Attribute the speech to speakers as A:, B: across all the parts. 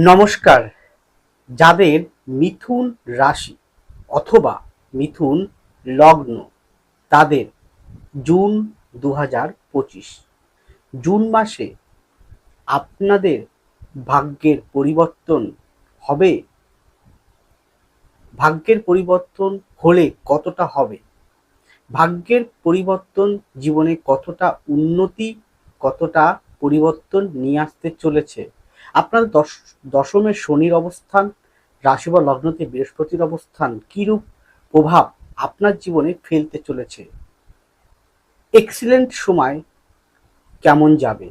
A: নমস্কার। যাদের মিথুন রাশি অথবা মিথুন লগ্ন, তাদের জুন দু পঁচিশ। জুন মাসে আপনাদের ভাগ্যের পরিবর্তন হবে? ভাগ্যের পরিবর্তন হলে কতটা হবে? ভাগ্যের পরিবর্তন জীবনে কতটা উন্নতি, কতটা পরিবর্তন নিয়ে আসতে চলেছে? আপনার দশ দশমের শনির অবস্থান, রাশি বা লগ্নতে বৃহস্পতির অবস্থান কিরূপ প্রভাব আপনার জীবনে ফেলতে চলেছে? এক্সিলেন্ট সময় কেমন যাবে?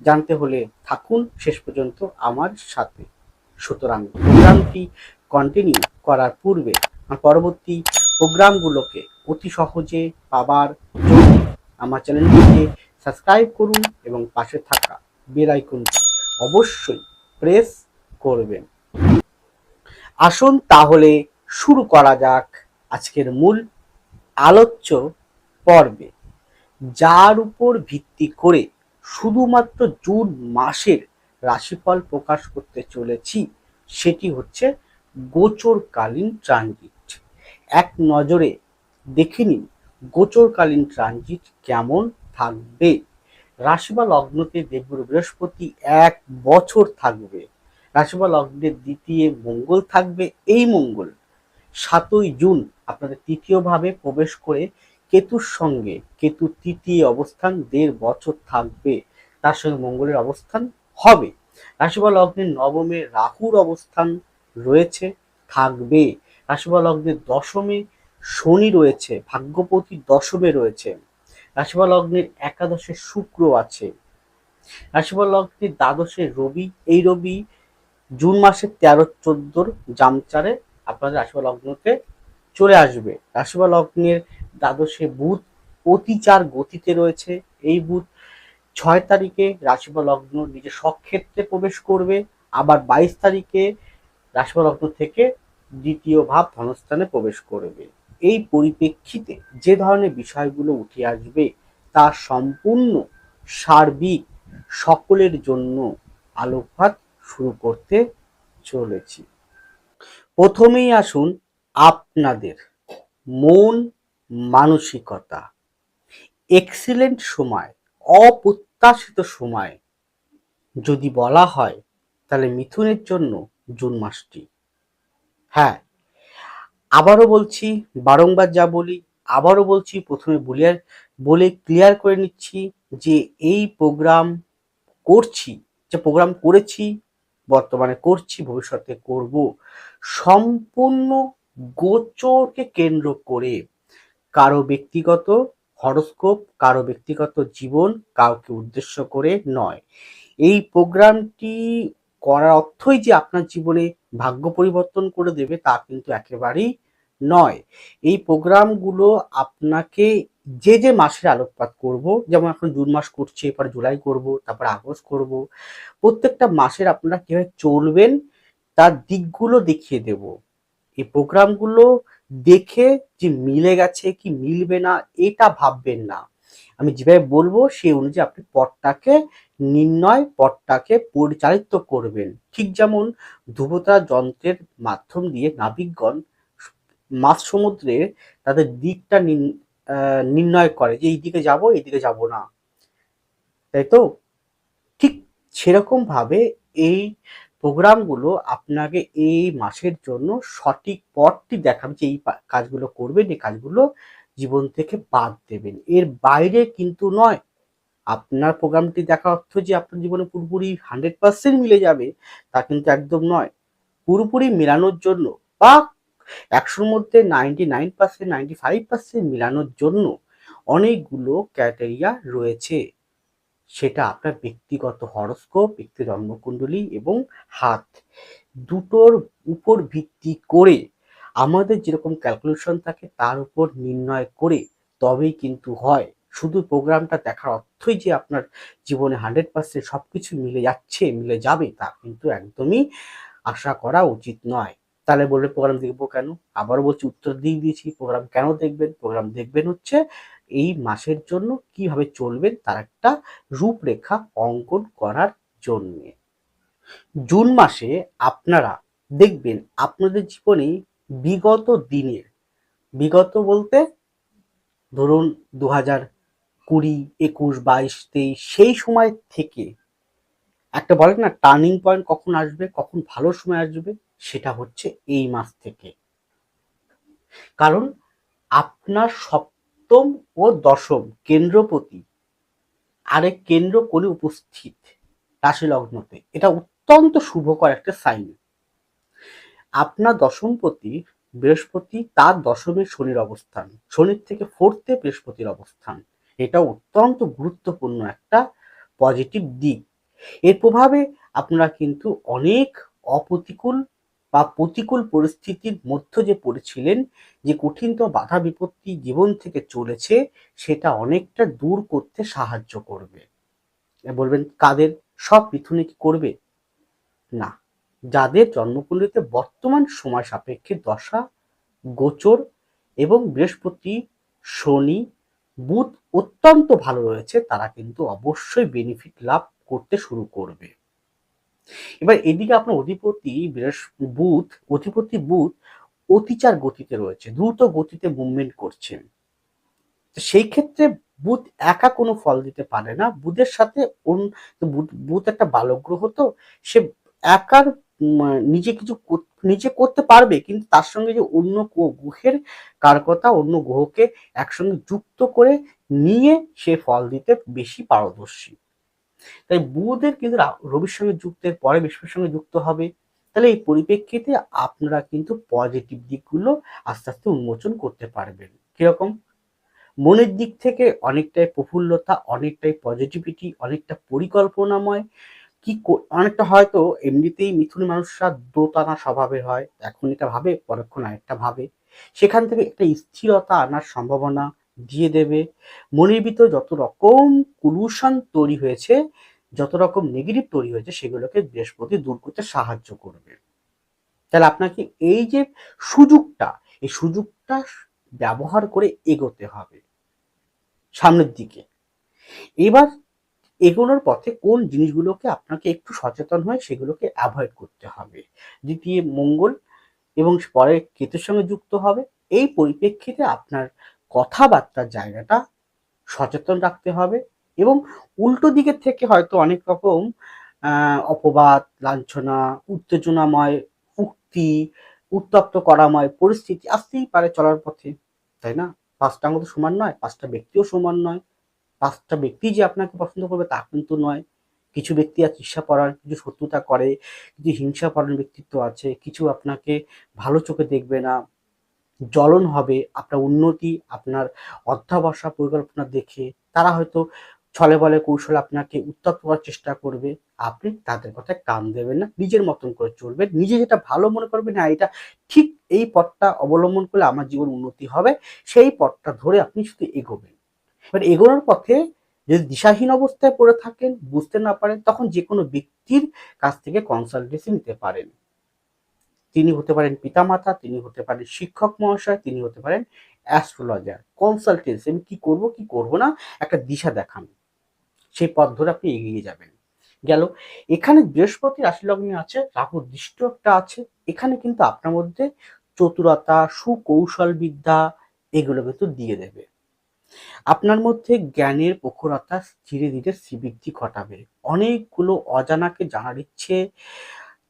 A: জানতে হলে থাকুন। শেষ পর্যন্ত আমার সাথে। সুতরাং প্রোগ্রামটি কন্টিনিউ করার পূর্বে পরবর্তী প্রোগ্রামগুলোকে অতি সহজে পাবার জন্য আমার চ্যানেলটিকে সাবস্ক্রাইব করুন এবং পাশে থাকা বেল অবশ্যই প্রেস করবেন। আসুন তাহলে শুরু করা যাক আজকের মূল আলোচ্য পর্বে। যার উপর ভিত্তি করে শুধুমাত্র জুন মাসের রাশিফল প্রকাশ করতে চলেছি, সেটি হচ্ছে গোচরকালীন ট্রানজিট এক নজরে দেখে নিন গোচরকালীন ট্রানজিট কেমন থাকবে। রাশি বা লগ্নতে দেবগুরু বৃহস্পতি এক বছর থাকবে। রাশি বা লগ্নের দ্বিতীয় মঙ্গল থাকবে এই মঙ্গল। সাতই জুন আপনাদের তৃতীয় ভাবে প্রবেশ করে কেতুর সঙ্গে কেতু তৃতীয় অবস্থান দেড় বছর থাকবে, তার সঙ্গে মঙ্গলের অবস্থান হবে। রাশি বা লগ্নের নবমে রাহুর অবস্থান রয়েছে, থাকবে। রাশি বা লগ্নের দশমে শনি রয়েছে ভাগ্যপতি দশমে রয়েছে। রাশিফল লগ্নের একাদশে শুক্র আছে। রাশিফল লগ্নের দ্বাদশে রবি, এই রবি জুন মাসের তেরো চোদ্দোর জামচারে আপনাদের রাশিফল লগ্নতে চলে আসবে। রাশিফল লগ্নের দ্বাদশে বুধ অতিচার গতিতে রয়েছে। এই বুধ ছয় তারিখে রাশিফল লগ্ন নিজের সক্ষেত্রে প্রবেশ করবে। আবার বাইশ তারিখে রাশিফল লগ্ন থেকে দ্বিতীয় ভাব ধনস্থানে প্রবেশ করবে। এই পরিপ্রেক্ষিতে যে ধরনের বিষয়গুলো উঠে আসবে তা সম্পূর্ণ সার্বিক সকলের জন্য আলোকপাত শুরু করতে চলেছি। প্রথমেই আসুন আপনাদের মন মানসিকতা। এক্সিলেন্ট সময়, অপ্রত্যাশিত সময় যদি বলা হয়, তাহলে মিথুনের জন্য জুন মাসটি। হ্যাঁ আবারও বলছি, বারংবার যা বলি, আবারও বলছি, প্রথমে বলিয়ার বলে ক্লিয়ার করে নিচ্ছি যে এই প্রোগ্রাম করছি, যে প্রোগ্রাম করেছি, বর্তমানে করছি, ভবিষ্যতে করব, সম্পূর্ণ গোচরকে কেন্দ্র করে কারও ব্যক্তিগত হরস্কোপ, কারও ব্যক্তিগত জীবন, কাউকে উদ্দেশ্য করে নয়। এই প্রোগ্রামটি করার অর্থই যে আপনার জীবনে ভাগ্য পরিবর্তন করে দেবে তা কিন্তু একেবারেই নয়। এই প্রোগ্রামগুলো আপনাকে যে যে মাসের আলোকপাত করব, যেমন এখন জুন মাস করছে, এরপর জুলাই করব, তারপর আগস্ট করব, প্রত্যেকটা মাসের আপনারা কীভাবে চলবেন, তার দিকগুলো দেখিয়ে দেব। এই প্রোগ্রামগুলো দেখে যে মিলে গেছে কি মিলবে না, এটা ভাববেন না। আমি যেভাবে বলব, সেই অনুযায়ী আপনি পথটাকে নির্ণয় পথটাকে পরিচালিত করবেন। ঠিক যেমন ধ্রুবতারা যন্ত্রের মাধ্যম দিয়ে নাবিকগণ মাছ সমুদ্রে তাদের দিকটা নির্ণয় করে যে এই দিকে যাব, এই দিকে যাব না। তাই তো? ঠিক সেরকম ভাবে এই প্রোগ্রামগুলো আপনাকে এই মাসের জন্য সঠিক পথটি দেখাবে যে এই কাজগুলো করবেন, এই কাজগুলো জীবন থেকে বাদ দেবেন। এর বাইরে কিন্তু নয়। আপনার প্রোগ্রামটি দেখা অর্থ যে আপনার জীবনে পুরোপুরি হান্ড্রেড পার্সেন্ট মিলে যাবে, তা কিন্তু একদম নয়। পুরোপুরি মেলানোর জন্য বা একশোর মধ্যে ninety nine percent ninety five percent মেলানোর জন্য অনেকগুলো ক্যাটেরিয়া রয়েছে। সেটা আপনার ব্যক্তিগত হরস্কোপ ব্যক্তি জন্মকুণ্ডলী এবং হাত। দুটোর উপর ভিত্তি করে আমাদের যেরকম ক্যালকুলেশন থাকে, তার উপর নির্ণয় করে তবেই কিন্তু হয়। শুধু প্রোগ্রামটা দেখার অর্থই যে আপনার জীবনে হান্ড্রেড পার্সেন্ট সব কিছু মিলে যাচ্ছে, মিলে যাবে, তা কিন্তু একদমই আশা করা উচিত নয়। তাহলে বলবে প্রোগ্রাম দেখব কেন? আবারও বলছি, উত্তর দিয়ে দিয়েছি, প্রোগ্রাম কেন দেখবেন? প্রোগ্রাম দেখবেন হচ্ছে এই মাসের জন্য কীভাবে চলবেন, তার একটা রূপরেখা অঙ্কন করার জন্যে। জুন মাসে আপনারা দেখবেন আপনাদের জীবনে বিগত দিনের, বিগত বলতে ধরুন দু হাজার কুড়ি, একুশ, বাইশ, তেইশ, সেই সময় থেকে একটা বলে না টার্নিং পয়েন্ট কখন আসবে, কখন ভালো সময় আসবে, সেটা হচ্ছে এই মাস থেকে। কারণ আপনার সপ্তম ও দশম কেন্দ্রপতি আরেক কেন্দ্র কোণে উপস্থিত রাশি লগ্নতে। এটা অত্যন্ত শুভকর একটা সাইন আপনার দশমপতি বৃহস্পতি তার দশমে শনির অবস্থান, শনির থেকে ফোর্থে বৃহস্পতির অবস্থান। এটা অত্যন্ত গুরুত্বপূর্ণ একটা পজিটিভ দিক। এর প্রভাবে আপনারা কিন্তু অনেক অপ্রতিকূল বা প্রতিকূল পরিস্থিতির মধ্য যে পড়েছিলেন, যে কঠিনতম বাধা বিপত্তি জীবন থেকে চলেছে, সেটা অনেকটা দূর করতে সাহায্য করবে। বলবেন, কাদের? সব মিথুনে কি করবে? না। যাদের জন্মকুণ্ডলিতে বর্তমান সময় সাপেক্ষে দশা, গোচর এবং বৃহস্পতি, শনি বুধ অত্যন্ত ভালো রয়েছে, তারা কিন্তু অবশ্যই বেনিফিট লাভ করতে শুরু করবে। এবার এদিকে আপনার অধিপতি বুথ অধিপতি বুথ অতিচার গতিতে রয়েছে, দ্রুত গতিতে মুভমেন্ট করছেন সেই ক্ষেত্রে বুধ একা কোনো ফল দিতে পারে না বুধের সাথে বুধ একটা বালক গ্রহ তো, সে একার নিজে কিছু নিজে করতে পারবে, কিন্তু তার সঙ্গে যে অন্য গ্রহের কারকতা, অন্য গ্রহকে একসঙ্গে যুক্ত করে নিয়ে সে ফল দিতে বেশি পারদর্শী। তাই বুধের কিন্তু রবির সঙ্গে যুক্তের পরে বৃহস্পতির সঙ্গে যুক্ত হবে। তাহলে এই পরিপ্রেক্ষিতে আপনারা কিন্তু পজিটিভ দিকগুলো আস্তে আস্তে উন্মোচন করতে পারবেন। কীরকম? মনের দিক থেকে অনেকটাই প্রফুল্লতা, অনেকটাই পজিটিভিটি অনেকটা পরিকল্পনাময় কি অনেকটা হয়তো এমনিতেই মিথুন মানুষরা দোতানা স্বভাবের হয়, এখন এটা ভাবে, পরক্ষণ আরেকটা ভাবে। সেখান থেকে একটা স্থিরতা আনার সম্ভাবনা দিয়ে দেবে। মনের ভিতর যত রকম কুলুষণ তৈরি হয়েছে, যত রকম নেগেটিভ তৈরি হয়েছে, সেগুলোকে বৃহস্পতি দূর করতে সাহায্য করবে। তাহলে আপনাকে এই যে সুযোগটা, এই সুযোগটা ব্যবহার করে এগোতে হবে। সামনের দিকে। এবার এগোনোর পথে কোন জিনিসগুলোকে আপনাকে একটু সচেতন হয় সেগুলোকে অ্যাভয়েড করতে হবে। দ্বিতীয়, মঙ্গল এবং পরে কেতুর সঙ্গে যুক্ত হবে। এই পরিপ্রেক্ষিতে আপনার কথাবার্তার জায়গাটা সচেতন রাখতে হবে এবং উল্টো দিকের থেকে হয়তো অনেক রকম অপবাদ, লাঞ্ছনা, উত্তেজনাময় উক্তি, উত্তপ্ত করাময় পরিস্থিতি আসতেই পারে চলার পথে। তাই না? পাঁচটা আঙ্গুল সমান নয়, পাঁচটা ব্যক্তিও সমান নয়। পাঁচটা ব্যক্তি যে আপনাকে পছন্দ করবে তা কিন্তু নয়। কিছু ব্যক্তি আছে ঈর্ষা পরার কিছু শত্রুতা করে, কিছু হিংসা পরায়ণ ব্যক্তিত্ব আছে, কিছু আপনাকে ভালো চোখে দেখবে না। জ্বলন হবে আপনার উন্নতি, আপনার অধ্যাবসা পরিকল্পনা দেখে। তারা হয়তো ছলে বলে কৌশল আপনাকে উত্তপ্ত করার চেষ্টা করবে। আপনি তাদের কথায় কান দেবেন না, নিজের মতন করে চলবেন। নিজে যেটা ভালো মনে করবেন না, এটা ঠিক এই পথটা অবলম্বন করলে আমার জীবন উন্নতি হবে। সেই পথটা ধরে আপনি শুধু এগোবেন। এবার এগোনোর পথে যদি দিশাহীন অবস্থায় পড়ে থাকেন, বুঝতে না পারেন, তখন যে কোনো ব্যক্তির কাছ থেকে কনসালটেন্সি নিতে পারেন। তিনি হতে পারেন পিতামাতা, তিনি হতে পারেন শিক্ষক মহাশয়, তিনি হতে পারেন অ্যাস্ট্রোলজার কনসালটেন্সি আমি কি করব কি করব না, একটা দিশা দেখান। সেই পথ ধরে আপনি এগিয়ে যাবেন। গেল, এখানে বৃহস্পতি রাশি আছে, রাহু দৃষ্ট একটা আছে, এখানে কিন্তু আপনার মধ্যে চতুরতা সুকৌশল বিদ্যা এগুলো কিন্তু দিয়ে দেবে। আপনার মধ্যে জ্ঞানের প্রখরতা ধীরে ধীরে শ্রীবৃদ্ধি ঘটাবে। অনেকগুলো অজানাকে জানার ইচ্ছে,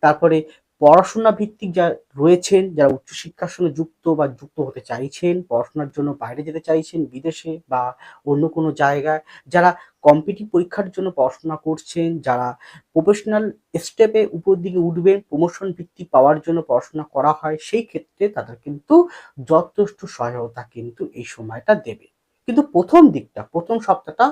A: তারপরে পড়াশোনা ভিত্তিক যা রয়েছেন, যারা উচ্চশিক্ষার সঙ্গে যুক্ত বা যুক্ত হতে চাইছেন, পড়াশোনার জন্য বাইরে যেতে চাইছেন, বিদেশে বা অন্য কোনো জায়গায়, যারা কম্পিটিভ পরীক্ষার জন্য পড়াশোনা করছেন, যারা প্রফেশনাল স্টেপে উপর দিকে উঠবেন প্রমোশন ভিত্তি পাওয়ার জন্য পড়াশোনা করা হয়, সেই ক্ষেত্রে তাদের কিন্তু যথেষ্ট সহায়তা কিন্তু এই সময়টা দেবে। কিন্তু প্রথম দিকটা, প্রথম সপ্তাহটা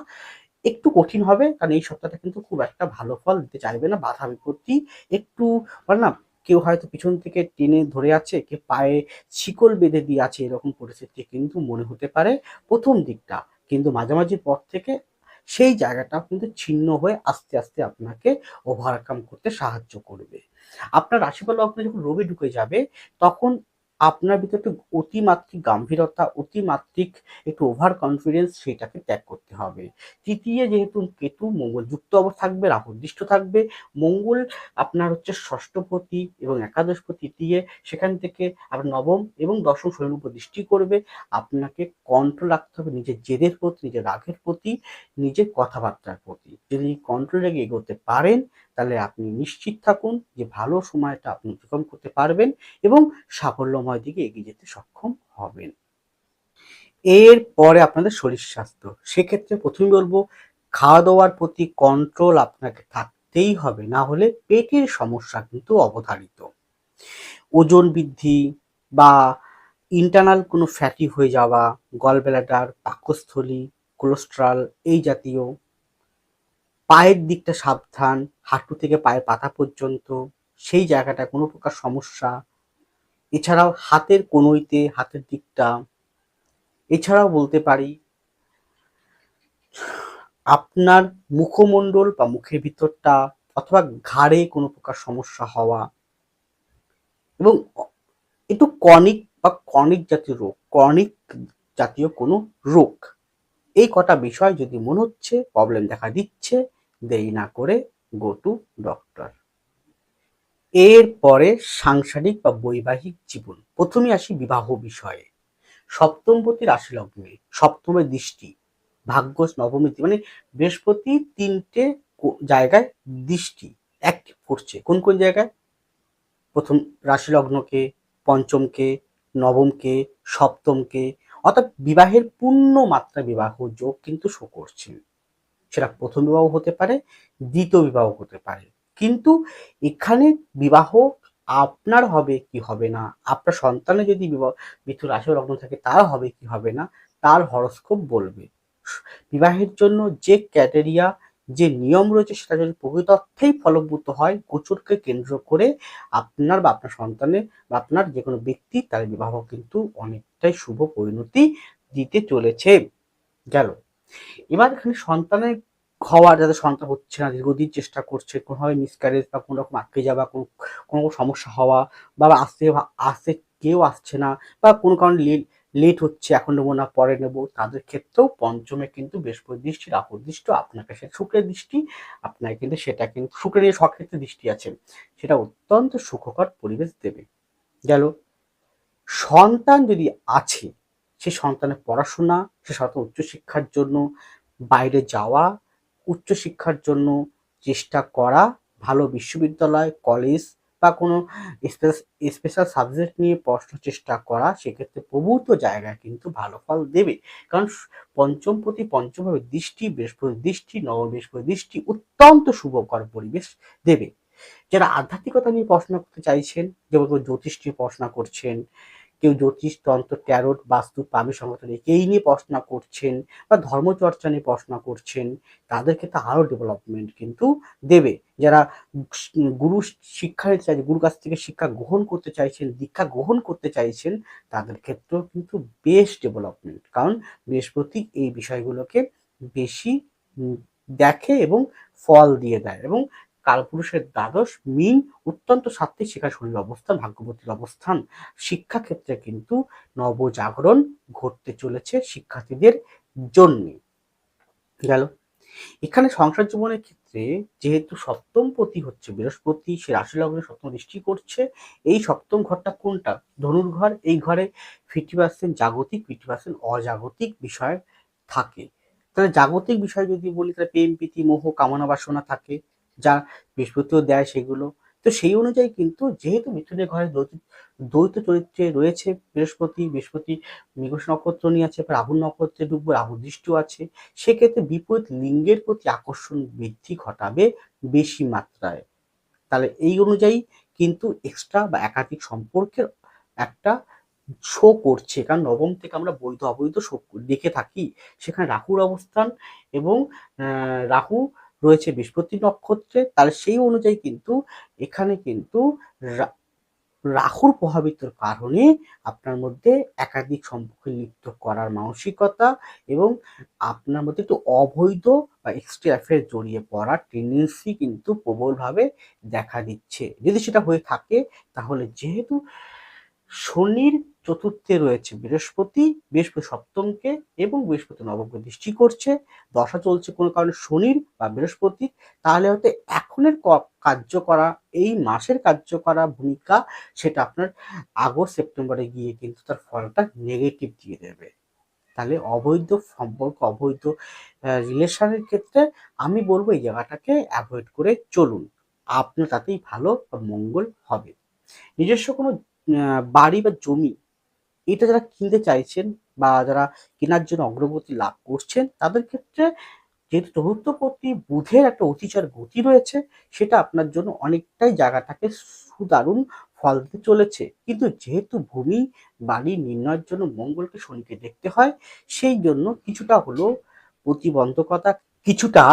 A: একটু কঠিন হবে, কারণ এই সপ্তাহটা কিন্তু খুব একটা ভালো ফল দিতে চাইবে না বাধা বিপত্তি। একটু বলে না, কেউ হয়তো পিছন থেকে টেনে ধরে আছে কেউ পায়ে শিকল বেঁধে দিয়ে আছে এরকম পরিস্থিতি কিন্তু মনে হতে পারে। প্রথম দিকটা কিন্তু মাঝামাঝি পর থেকে সেই জায়গাটা কিন্তু ছিন্ন হয়ে আস্তে আস্তে আপনাকে ওভারকাম করতে সাহায্য করবে। আপনার রাশিফল লগ্নে যখন রবি ঢুকে যাবে, তখন আপনার ভিতরে একটু অতিমাত্রিক গাম্ভীরতা, অতিমাত্রিক একটু ওভার কনফিডেন্স সেটাকে ত্যাগ করতে হবে। তৃতীয় যেহেতু কেতু, মঙ্গল যুক্ত অবস্থা থাকবে রাহু দৃষ্ট থাকবে। মঙ্গল আপনার হচ্ছে ষষ্ঠপতি এবং একাদশপতি তৃতীয় সেখান থেকে আপনার নবম এবং দশম শনির উপর দৃষ্টি করবে। আপনাকে কন্ট্রোল রাখতে হবে নিজের জেদের প্রতি, নিজের রাগের প্রতি, নিজের কথাবার্তার প্রতি। যদি কন্ট্রোল রেখে এগোতে পারেন তাহলে আপনি নিশ্চিত থাকুন যে ভালো সময়টা আপনি অতিক্রম করতে পারবেন এবং সাফল্যময় দিকে এগিয়ে যেতে সক্ষম হবেন। এর পরে আপনাদের শরীর স্বাস্থ্য। সেক্ষেত্রে প্রথমে বলব খাওয়া দাওয়ার প্রতি কন্ট্রোল আপনাকে থাকতেই হবে, না হলে পেটের সমস্যা কিন্তু অবধারিত। ওজন বৃদ্ধি বা ইন্টারনাল কোনো ফ্যাটি হয়ে যাওয়া গলবেলাটার পাকস্থলী কোলেস্ট্রল এই জাতীয় পায়ের দিকটা সাবধান, হাঁটু থেকে পায়ের পাতা পর্যন্ত, সেই জায়গাটা কোনো প্রকার সমস্যা। এছাড়াও হাতের কনুইতে হাতের দিকটা। এছাড়াও বলতে পারি, আপনার মুখমণ্ডল বা মুখের ভিতরটা অথবা ঘাড়ে কোনো প্রকার সমস্যা হওয়া এবং একটু কনিক বা কনিক জাতীয় রোগ কনিক জাতীয় কোনো রোগ। এই কটা বিষয় যদি মনে হচ্ছে প্রবলেম দেখা দিচ্ছে দেরি না করে গো টু ডক্টর এরপরে সাংসারিক বা বৈবাহিক জীবন। প্রথমে আসি বিবাহ বিষয়ে। সপ্তমপতি রাশি লগ্নে। সপ্তমের দৃষ্টি। ভাগ্য নবমী মানে বৃহস্পতি তিনটে জায়গায় দৃষ্টি। অ্যাক্টিভ করছে কোন কোন জায়গায়? প্রথম রাশি লগ্নকে পঞ্চমকে, নবমকে, সপ্তমকে। অর্থাৎ বিবাহের পূর্ণ মাত্রা বিবাহ যোগ কিন্তু শো করছেন। সেটা প্রথম বিবাহ হতে পারে, দ্বিতীয় বিবাহ হতে পারে। কিন্তু এখানে বিবাহ আপনার হবে কি হবে না? আপনার সন্তানের যদি বিবাহ মৃত্যু রাশি লগ্ন থাকে তার হবে কি হবে না? তার হরস্কোপ বলবে। বিবাহের জন্য যে ক্যাটেরিয়া যে নিয়ম রয়েছে সেটা যদি প্রকৃত অর্থেই ফলভূত হয়, গোচরকে কেন্দ্র করে আপনার বা আপনার সন্তানের বা আপনার যে কোনো ব্যক্তি তার বিবাহ কিন্তু অনেকটাই শুভ পরিণতি দিতে চলেছে। গেল। এবার এখানে সন্তানের হওয়ার যাতে সন্তান হচ্ছে না, দীর্ঘদিন চেষ্টা করছে, কোনোভাবে মিসক্যারেজ বা কোনো রকম আটকে যাওয়া কোনো কোনো সমস্যা হওয়া বা আসতে আসতে কেউ আসছে না বা কোনো কারণে লেট হচ্ছে, এখন নেব না, পরে নেব, তাদের ক্ষেত্রেও পঞ্চমে কিন্তু বৃহস্পতি দৃষ্টি, রাহুর দৃষ্টি আপনাকে সে শুক্রের দৃষ্টি আপনার কিন্তু সেটা কিন্তু, শুক্রের সক্ষেত্রে দৃষ্টি আছে, সেটা অত্যন্ত সুখকর পরিবেশ দেবে। গেল, সন্তান যদি আছে সে সন্তানের পড়াশোনা, সে সন্তান উচ্চশিক্ষার জন্য, বাইরে যাওয়া, উচ্চশিক্ষার জন্য চেষ্টা করা, ভালো বিশ্ববিদ্যালয় কলেজ বা কোনো স্পেশাল সাবজেক্ট নিয়ে পড়াশোনার চেষ্টা করা, সেক্ষেত্রে প্রভূত জায়গায় কিন্তু ভালো ফল দেবে। কারণ পঞ্চম প্রতি পঞ্চমভাবে দৃষ্টি, বৃহস্পতি দৃষ্টি, নবম বৃহস্পতি দৃষ্টি অত্যন্ত শুভকর পরিবেশ দেবে। যারা আধ্যাত্মিকতা নিয়ে পড়াশোনা করতে চাইছেন, যেমন জ্যোতিষ নিয়ে পড়াশোনা করছেন কেউ জ্যোতিষ তন্ত্র ট্যারোট, বাস্তু পাবি সংগঠন এই নিয়ে পড়াশোনা করছেন বা ধর্মচর্চা নিয়ে পড়াশোনা করছেন তাদেরকে ক্ষেত্রে আরও ডেভেলপমেন্ট কিন্তু দেবে। যারা গুরু শিক্ষা চাইছে, গুরুর কাছ থেকে শিক্ষা গ্রহণ করতে চাইছেন, দীক্ষা গ্রহণ করতে চাইছেন, তাদের ক্ষেত্রেও কিন্তু বেশ ডেভেলপমেন্ট কারণ বৃহস্পতি এই বিষয়গুলোকে বেশি দেখে এবং ফল দিয়ে দেয় এবং কালপুরুষের দ্বাদশ মিন অত্যন্ত সাত্বিক শিক্ষা শরীর অবস্থান, ভাগ্যবতীর অবস্থান। শিক্ষাক্ষেত্রে কিন্তু নবজাগরণ ঘটতে চলেছে শিক্ষার্থীদের জন্যে। গেল। এখানে সংসার জীবনের ক্ষেত্রে যেহেতু সপ্তম পতি হচ্ছে বৃহস্পতি, সে রাশি লগ্নে সপ্তম দৃষ্টি করছে। এই সপ্তম ঘরটা কোনটা? ধনুর ঘর এই ঘরে ফিফটি পার্সেন্ট জাগতিক, ফিফটি পার্সেন্ট অজাগতিক বিষয় থাকে। তাহলে জাগতিক বিষয় যদি বলি, তাহলে প্রেম, প্রীতি, মোহ, কামনা, বাসনা থাকে। যা বৃহস্পতিও দেয় সেগুলো। তো সেই অনুযায়ী কিন্তু যেহেতু মিথুনের ঘরে দ্বৈত চরিত্রে রয়েছে বৃহস্পতি বৃহস্পতি মৃগশ নক্ষত্র নিয়ে আছে রাহুল নক্ষত্রে ডুববে রাহু দৃষ্টিও আছে, সেক্ষেত্রে বিপরীত লিঙ্গের প্রতি আকর্ষণ বৃদ্ধি ঘটাবে বেশি মাত্রায়। তাহলে এই অনুযায়ী কিন্তু এক্সট্রা বা একাধিক সম্পর্কের একটা শো করছে, কারণ নবম থেকে আমরা বৈধ অবৈধ শো দেখে থাকি, সেখানে রাহুর অবস্থান এবং রাহু রয়েছে বৃহস্পতি নক্ষত্রে তাহলে সেই অনুযায়ী কিন্তু এখানে কিন্তু রাহুর প্রভাবিতর কারণে আপনার মধ্যে একাধিক সম্পর্কে লিপ্ত করার মানসিকতা এবং আপনার মধ্যে একটু অবৈধ বা এক্সট্রা অ্যাফেয়ার জড়িয়ে পড়ার টেন্ডেন্সি কিন্তু প্রবলভাবে দেখা দিচ্ছে। যদি সেটা হয়ে থাকে, তাহলে যেহেতু শনির চতুর্থে রয়েছে বৃহস্পতি বৃহস্পতি সপ্তমকে এবং বৃহস্পতি নবমকে দৃষ্টি করছে। দশা চলছে কোনো কারণে শনির বা বৃহস্পতি। তাহলে হয়তো এখনের কার্য করা এই মাসের কার্য করা ভূমিকা সেটা আপনার আগস্ট, সেপ্টেম্বরে গিয়ে কিন্তু তার ফলটা নেগেটিভ দিয়ে দেবে। তাহলে অবৈধ সম্পর্ক, অবৈধ রিলেশনের ক্ষেত্রে আমি বলব এই জায়গাটাকে অ্যাভয়েড করে চলুন। আপনার তাতেই ভালো মঙ্গল হবে। নিজস্ব কোনো বাড়ি বা জমি এটা যারা কিনতে চাইছেন বা যারা কেনার জন্য অগ্রগতি লাভ করছেন, তাদের ক্ষেত্রে যেহেতু চতুর্থপতি বুধের একটা অতিচার গতি রয়েছে, সেটা আপনার জন্য অনেকটাই জায়গাটাকে সুদারুণ ফল দিতে চলেছে। কিন্তু যেহেতু ভূমি বাড়ি নির্ণয়ের জন্য মঙ্গলকে শনিকে দেখতে হয়, সেই জন্য কিছুটা হলো প্রতিবন্ধকতা, কিছুটা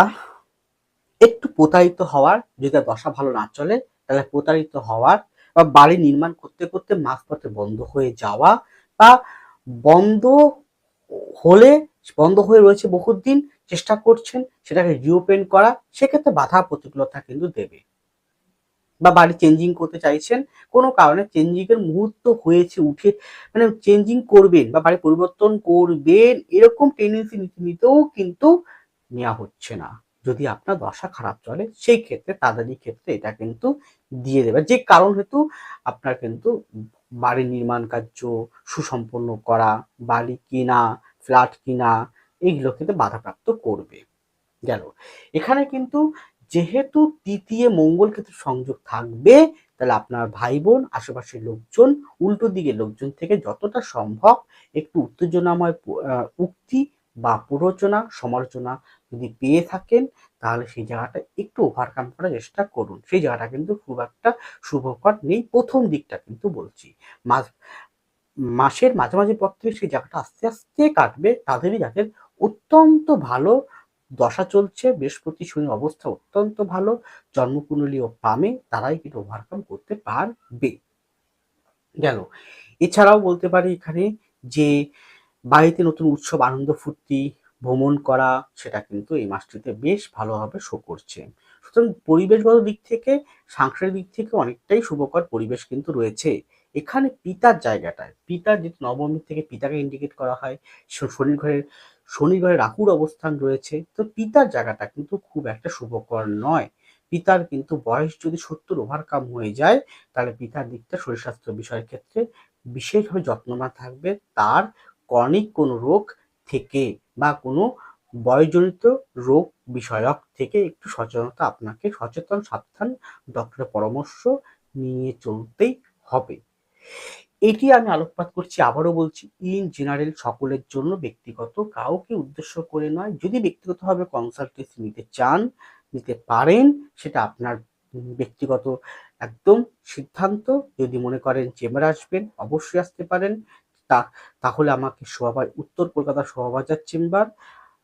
A: একটু প্রতারিত হওয়ার, যদি দশা ভালো না চলে, তাহলে প্রতারিত হওয়ার বা বাড়ি নির্মাণ করতে করতে মাঝপথে বন্ধ হয়ে যাওয়া বা বন্ধ হলে, বন্ধ হয়ে রয়েছে বহুত দিন চেষ্টা করছেন সেটাকে রিওপেন করা। সেক্ষেত্রে বাধা প্রতিকূলতা কিন্তু দেবে। বা বাড়ি চেঞ্জিং করতে চাইছেন, কোনো কারণে চেঞ্জিংয়ের মুহূর্ত হয়েছে, উঠে মানে চেঞ্জিং করবেন বা বাড়ি পরিবর্তন করবেন, এরকম টেন্ডেন্সি নিতে নিতেও কিন্তু নেওয়া হচ্ছে না। যদি আপনার দশা খারাপ চলে, সেই ক্ষেত্রে, তাদেরই ক্ষেত্রে এটা কিন্তু দিয়ে দেবে। যে কারণ হেতু আপনার কিন্তু বাড়ি নির্মাণ কার্য, সুসম্পন্ন করা, বাড়ি কিনা ফ্ল্যাট কিনা এইগুলো কিন্তু বাধাপ্রাপ্ত করবে। গেল। এখানে কিন্তু যেহেতু তৃতীয় মঙ্গল ক্ষেত্রে সংযোগ থাকবে, তাহলে আপনার ভাই বোন আশেপাশের লোকজন, উল্টো দিকে লোকজন থেকে যতটা সম্ভব একটু উত্তেজনাময় উক্তি বা প্ররোচনা, সমালোচনা যদি পেয়ে থাকেন, তাহলে সেই জায়গাটা একটু ওভারকাম করার চেষ্টা করুন। সেই জায়গাটা কিন্তু খুব একটা শুভকর নেই। প্রথম দিকটা কিন্তু বলছি, মাঝ, মাসের মাঝামাঝি পর থেকে সেই জায়গাটা আস্তে আস্তে কাটবে। তাদেরই যাদের অত্যন্ত ভালো দশা চলছে, বৃহস্পতি শনির অবস্থা অত্যন্ত ভালো, জন্মকুণ্ডলী ও পামে তারাই কিন্তু ওভারকাম করতে পারবে। গেল, এছাড়াও বলতে পারি এখানে যে বাড়িতে নতুন উৎসব, আনন্দ ফুর্তি ভ্রমণ করা, সেটা কিন্তু এই মাসটিতে বেশ ভালোভাবে শো করছে। সুতরাং পরিবেশগত দিক থেকে সাংসারিক দিক থেকে অনেকটাই শুভকর পরিবেশ কিন্তু রয়েছে। এখানে পিতার জায়গাটায় পিতার যে নবমী থেকে পিতাকে ইন্ডিকেট করা হয়, শ- শনির ঘরের রাহুর অবস্থান রয়েছে, তো পিতার জায়গাটা কিন্তু খুব একটা শুভকর নয়। পিতার কিন্তু বয়স যদি সত্তর ওভারকাম হয়ে যায়, তাহলে পিতার দিকটা শরীর স্বাস্থ্য বিষয়ের ক্ষেত্রে বিশেষভাবে যত্নবান থাকবে, তার কর্নিক কোনো রোগ থেকে। বা কোনো বয়জনিত রোগ বিষয়ক থেকে একটু সচেতনতা আপনাকে সচেতন, সাবধান ডক্টরের পরামর্শ নিয়ে চলতেই হবে। এটি আমি আলোকপাত করছি, আবারও বলছি ইন জেনারেল সকলের জন্য ব্যক্তিগত, কাউকে উদ্দেশ্য করে নয়। যদি ব্যক্তিগতভাবে কনসালটেন্সি নিতে চান, নিতে পারেন, সেটা আপনার ব্যক্তিগত একদম সিদ্ধান্ত। যদি মনে করেন চেম্বারে আসবেন, অবশ্যই আসতে পারেন। তা, তাহলে আমাকে শোভাবাজ, উত্তর কলকাতা শোভাবাজার চেম্বার,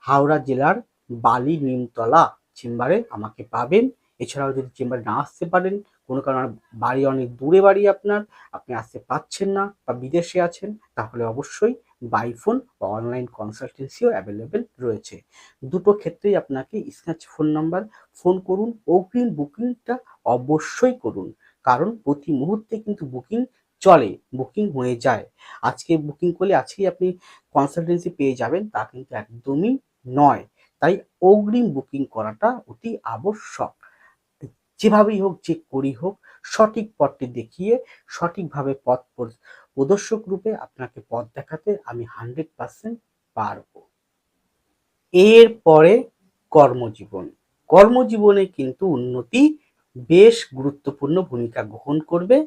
A: হাওড়া জেলার বালি নিমতলা চেম্বারে আমাকে পাবেন। এছাড়াও যদি চেম্বারে না আসতে পারেন, কোনো কারণে বাড়ি অনেক দূরে বাড়ি আপনার, আপনি আসতে পারছেন না বা বিদেশে আছেন, তাহলে অবশ্যই বাই ফোন বা অনলাইন কনসালটেন্সিও অ্যাভেলেবেল রয়েছে। দুটো ক্ষেত্রেই আপনাকে স্ক্র্যাচ ফোন নাম্বার, ফোন করুন অগ্রিম বুকিংটা অবশ্যই করুন। কারণ প্রতি মুহূর্তে কিন্তু বুকিং চলে বুকিং হয়ে যায়। আজকে বুকিং করলে আজকেই আপনি কনসালটেন্সি পেয়ে যাবেন, তা কিন্তু একদমই নয়। তাই অগ্রিম বুকিং করাটা অতি আবশ্যক। যেভাবেই হোক, যে করি হোক, সঠিক পথটি দেখিয়ে, সঠিকভাবে পথ প্র- প্রদর্শক রূপে আপনাকে পথ দেখাতে আমি হান্ড্রেড পার্সেন্ট পারব। এরপরে কর্মজীবন। কর্মজীবনে কিন্তু উন্নতি বেশ গুরুত্বপূর্ণ ভূমিকা গ্রহণ করবে।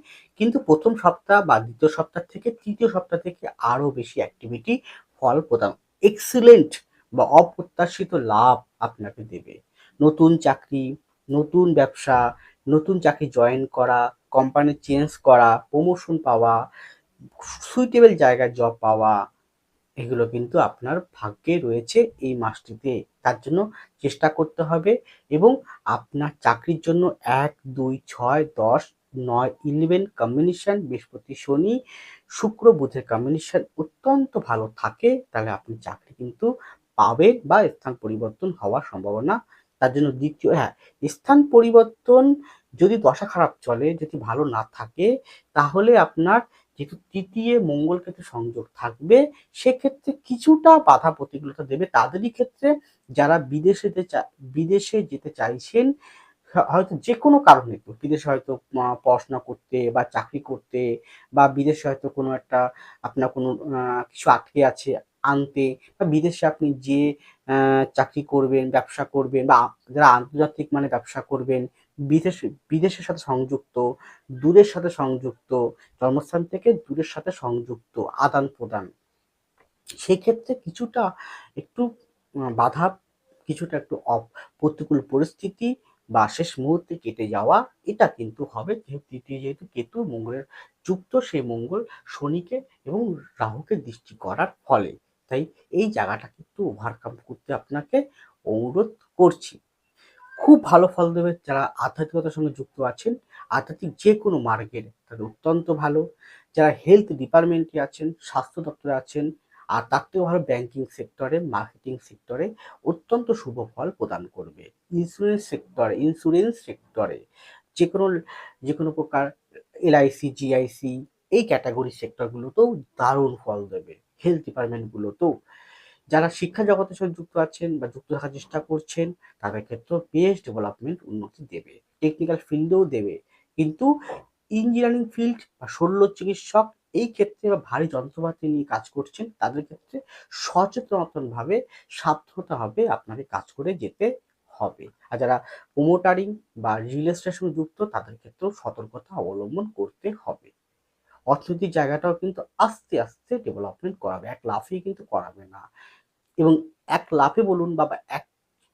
A: কিন্তু প্রথম সপ্তাহ বা দ্বিতীয় সপ্তাহ থেকে তৃতীয় সপ্তাহ থেকে আরও বেশি অ্যাক্টিভিটি ফল প্রদান এক্সিলেন্ট বা অপ্রত্যাশিত লাভ আপনাকে দেবে। নতুন চাকরি, নতুন ব্যবসা, নতুন চাকরি জয়েন করা কোম্পানি চেঞ্জ করা প্রমোশন পাওয়া সুইটেবল জায়গায় জব পাওয়া এগুলো কিন্তু আপনার ভাগ্যে রয়েছে এই মাসটিতে। তার জন্য চেষ্টা করতে হবে এবং আপনার চাকরির জন্য এক, দুই, ছয়, দশ, নয় ইলেভেন কম্বিনেশন বৃহস্পতি, শনি, শুক্র, বুধের কম্বিনেশন অত্যন্ত ভালো থাকে, তাহলে আপনি চাকরি কিন্তু পাবেন বা স্থান পরিবর্তন হওয়ার সম্ভাবনা। তার জন্য দ্বিতীয় হ্যাঁ স্থান পরিবর্তন যদি দশা খারাপ চলে, যদি ভালো না থাকে, তাহলে আপনার যেহেতু তৃতীয় মঙ্গল ক্ষেত্রে সংযোগ থাকবে, সেক্ষেত্রে কিছুটা বাধা প্রতিকূলতা দেবে। তাদেরই ক্ষেত্রে যারা বিদেশে যেতে বিদেশে যেতে চাইছেন হয়তো যে কোনো কারণে, বিদেশে হয়তো পড়াশোনা করতে বা চাকরি করতে বা বিদেশে হয়তো কোনো একটা আপনার কোনো কিছু আটকে আছে, আনতে বা বিদেশে আপনি যে চাকরি করবেন, ব্যবসা করবেন বা যারা আন্তর্জাতিক মানে ব্যবসা করবেন বিদেশে, বিদেশের সাথে সংযুক্ত, দূরের সাথে সংযুক্ত, জন্মস্থান থেকে দূরের সাথে সংযুক্ত, আদান প্রদান। সেক্ষেত্রে কিছুটা একটু বাধা, কিছুটা একটু প্রতিকূল পরিস্থিতি বা শেষ মুহূর্তে কেটে যাওয়া, এটা কিন্তু হবে তৃতীয় যেহেতু কেতু মঙ্গলের যুক্ত, সেই মঙ্গল শনিকে এবং রাহুকে দৃষ্টি করার ফলে। তাই এই জায়গাটা কিন্তু ওভারকাম করতে আপনাকে অনুরোধ করছি। খুব ভালো ফল দেবে যারা আধ্যাত্মিকতার সঙ্গে যুক্ত আছেন। আধ্যাত্মিক যে কোনো মার্গের তাদের অত্যন্ত ভালো। যারা হেলথ ডিপার্টমেন্টে আছেন, স্বাস্থ্য দপ্তরে আছেন, আর তার থেকেও ভালো ব্যাংকিং সেক্টরে মার্কেটিং সেক্টরে অত্যন্ত শুভ ফল প্রদান করবে। ইন্স্যুরেন্স সেক্টরে ইন্স্যুরেন্স সেক্টরে যে কোনো যে কোনো প্রকার এলআইসি জিআইসি এই ক্যাটাগরি সেক্টরগুলোতেও দারুণ ফল দেবে। হেলথ ডিপার্টমেন্টগুলোতেও যারা শিক্ষা জগতের সঙ্গে যুক্ত আছেন বা যুক্ত থাকার চেষ্টা করছেন, তাদের ক্ষেত্রেও বেশ ডেভেলপমেন্ট উন্নতি দেবে। টেকনিক্যাল ফিল্ডেও দেবে। কিন্তু ইঞ্জিনিয়ারিং ফিল্ড বা শল্য চিকিৎসক এই ক্ষেত্রে বা ভারী যন্ত্রপাতি নিয়ে কাজ করছেন, তাদের ক্ষেত্রে সচেতনভাবে সাবধানতাভাবে আপনাকে কাজ করে যেতে হবে। আর যারা প্রোমোটারিং বা রিয়েল এস্টেটের সঙ্গে যুক্ত, তাদের ক্ষেত্রেও সতর্কতা অবলম্বন করতে হবে। অর্থনৈতিক জায়গাটাও কিন্তু আস্তে আস্তে ডেভেলপমেন্ট করাবে। এক লাফেই কিন্তু করাবে না। এবং এক লাফে বলুন বা এক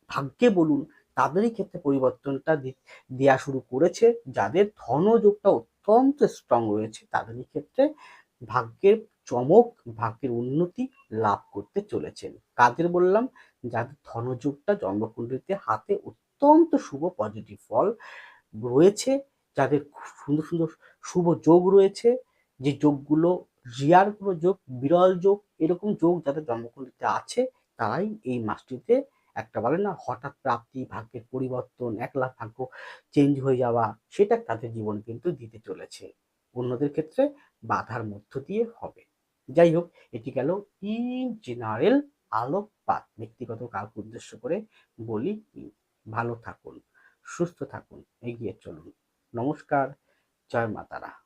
A: ভাগ্যে বলুন তাদেরই ক্ষেত্রে পরিবর্তনটা দি- দেয়া শুরু করেছে। যাদের ধনযোগটা অত্যন্ত স্ট্রং রয়েছে তাদেরই ক্ষেত্রে ভাগ্যের চমক, ভাগ্যের উন্নতি লাভ করতে চলেছেন কাদের বললাম? যাদের ধনযোগটা জন্মকুণ্ডলিতে হাতে অত্যন্ত শুভ পজিটিভ ফল রয়েছে, যাদের সুন্দর সুন্দর শুভ যোগ রয়েছে, যে যোগগুলো রিয়ার কোনো যোগ, বিরল যোগ, এরকম যোগ যাদের জন্মকুণ্ডলিতে আছে তারাই এই মাসটিতে একটা বলে না, হঠাৎ প্রাপ্তি, ভাগ্যের পরিবর্তন এক লাখ ভাগ্য চেঞ্জ হয়ে যাওয়া, সেটা তাদের জীবন কিন্তু দিতে চলেছে। অন্যদের ক্ষেত্রে বাধার মধ্য দিয়ে হবে। যাই হোক, এটি গেল ইন জেনারেল আলোকপাত, ব্যক্তিগত কাউকে উদ্দেশ্য করে বলি ভালো থাকুন, সুস্থ থাকুন, এগিয়ে চলুন। নমস্কার, জয় মাতারা।